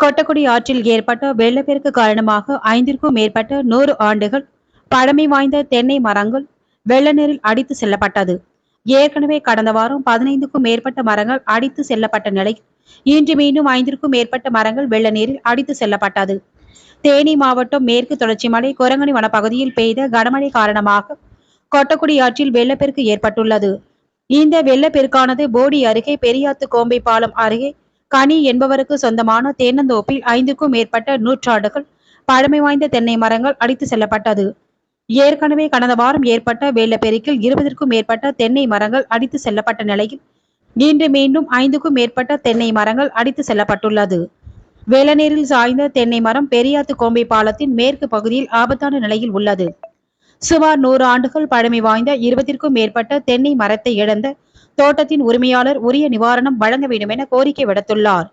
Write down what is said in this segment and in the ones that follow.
கொட்டக்குடி ஆற்றில் ஏற்பட்ட வெள்ளப்பெருக்கு காரணமாக ஐந்திற்கும் மேற்பட்ட நூறு ஆண்டுகள் பழமை வாய்ந்த தென்னை மரங்கள் வெள்ள நீரில் அடித்து செல்லப்பட்டது. ஏற்கனவே கடந்த வாரம் பதினைந்துக்கும் மேற்பட்ட மரங்கள் அடித்து செல்லப்பட்ட நிலையில் இன்று மீண்டும் ஐந்திற்கும் மேற்பட்ட மரங்கள் வெள்ள நீரில் அடித்து செல்லப்பட்டது. தேனி மாவட்டம் மேற்கு தொடர்ச்சி மலை குரங்கணி வனப்பகுதியில் பெய்த கனமழை காரணமாக கொட்டக்குடி ஆற்றில் வெள்ளப்பெருக்கு ஏற்பட்டுள்ளது. இந்த வெள்ளப்பெருக்கானது போடி அருகே பெரியாத்து கோம்பை பாலம் அருகே கனி என்பவருக்கு சொந்தமான தேனந்தோப்பில் ஐந்துக்கும் மேற்பட்ட நூற்றாண்டுகள் பழமை வாய்ந்த தென்னை மரங்கள் அடித்து செல்லப்பட்டது. ஏற்கனவே கடந்த வாரம் ஏற்பட்ட வெள்ளப்பெருக்கில் இருபதற்கும் மேற்பட்ட தென்னை மரங்கள் அடித்து செல்லப்பட்ட நிலையில் இன்று மீண்டும் ஐந்துக்கும் மேற்பட்ட தென்னை மரங்கள் அடித்து செல்லப்பட்டுள்ளது. வெள்ளநீரில் சாய்ந்த தென்னை மரம் பெரியாத்து கோம்பை பாலத்தின் மேற்கு பகுதியில் ஆபத்தான நிலையில் உள்ளது. சுமார் நூறு ஆண்டுகள் பழமை வாய்ந்த இருபத்திற்கும் மேற்பட்ட தென்னை மரத்தை இழந்த தோட்டத்தின் உரிமையாளர் உரிய நிவாரணம் வழங்க வேண்டும் என கோரிக்கை விடுத்துள்ளார்.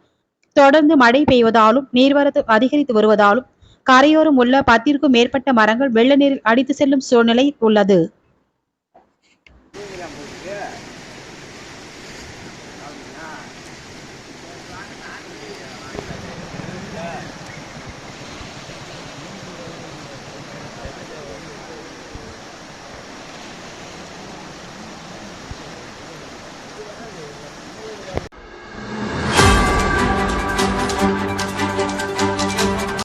தொடர்ந்து மழை பெய்வதாலும் நீர்வரத்து அதிகரித்து வருவதாலும் கரையோரம் உள்ள பத்திற்கும் மேற்பட்ட மரங்கள் வெள்ள நீரில் அடித்து செல்லும் சூழ்நிலை உள்ளது.